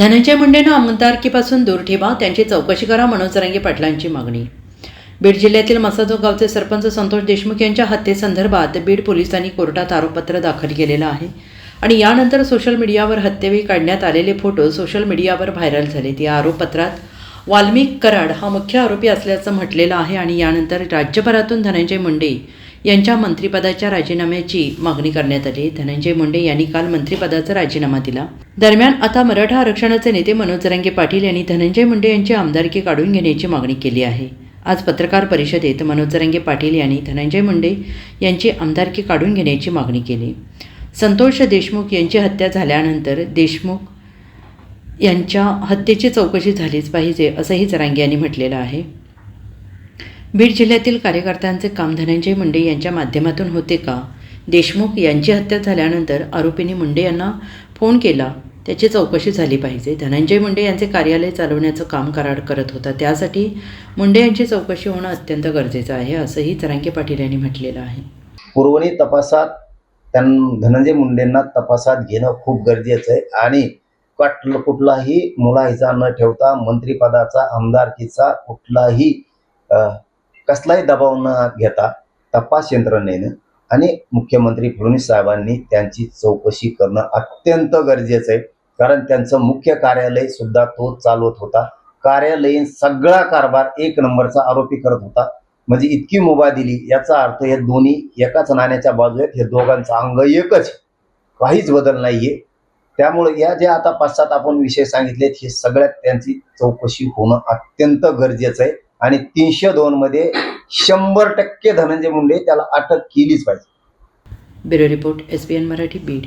धनंजय मुंडेनं आमदारकीपासून दूर ठेवा त्यांची चौकशी करा मनोज रंगे पाटलांची मागणी. बीड जिल्ह्यातील मसाजो गावचे सरपंच संतोष देशमुख यांच्या हत्येसंदर्भात बीड पोलिसांनी कोर्टात आरोपपत्र दाखल केलेलं आहे आणि यानंतर सोशल मीडियावर हत्येवेळी काढण्यात आलेले फोटो सोशल मीडियावर व्हायरल झालेत या आरोपपत्रात वाल्मिक कराड हा मुख्य आरोपी असल्याचं म्हटलेलं आहे आणि यानंतर राज्यभरातून धनंजय मुंडे यांच्या मंत्रिपदाच्या राजीनाम्याची मागणी करण्यात आली. धनंजय मुंडे यांनी काल मंत्रिपदाचा राजीनामा दिला. दरम्यान आता मराठा आरक्षणाचे नेते मनोज जरांगे पाटील यांनी धनंजय मुंडे यांची आमदारकी काढून घेण्याची मागणी केली आहे. आज पत्रकार परिषदेत मनोज जरांगे पाटील यांनी धनंजय मुंडे यांची आमदारकी काढून घेण्याची मागणी केली. संतोष देशमुख यांची हत्या झाल्यानंतर देशमुख यांच्या हत्येची चौकशी झालीच पाहिजे असंही जरांगे यांनी म्हटलेलं आहे. बीड जिल्ह्यातील कार्यकर्त्यांचे काम धनंजय मुंडे यांच्या माध्यमातून होते का? देशमुख यांची हत्या झाल्यानंतर आरोपींनी मुंडे यांना फोन केला त्याची चौकशी झाली पाहिजे. धनंजय मुंडे यांचे कार्यालय चालवण्याचं काम कराड करत होता. त्यासाठी मुंडे यांची चौकशी होणं अत्यंत गरजेचं आहे असंही जरांगे पाटील यांनी म्हटलेलं आहे. पुरवणी तपासात त्यां धनंजय मुंडेंना तपासात घेणं खूप गरजेचं आहे आणि कट कुठलाही मुलाहिजा न ठेवता मंत्रिपदाचा आमदारकीचा कुठलाही कसलाही दबाव न घेता तपास यंत्रणेनं आणि मुख्यमंत्री फडणवीस साहेबांनी त्यांची चौकशी करणं अत्यंत गरजेचं आहे. कारण त्यांचं मुख्य कार्यालय सुद्धा तो चालवत होता. कार्यालयीन सगळा कारभार एक नंबरचा आरोपी करत होता. म्हणजे इतकी मुभा दिली याचा अर्थ हे दोन्ही एकाच नाण्याच्या बाजू आहेत हे दोघांचं अंग एकच काहीच बदल नाहीये. त्यामुळे या जे आता पाच सात आपण विषय सांगितलेत हे सगळ्यात त्यांची चौकशी होणं अत्यंत गरजेचं आहे. आणि तीनशे दोन मध्ये शंभर टक्के धनंजय मुंडे त्याला अटक केलीच पाहिजे. Bureau report S B N Marathi Beed.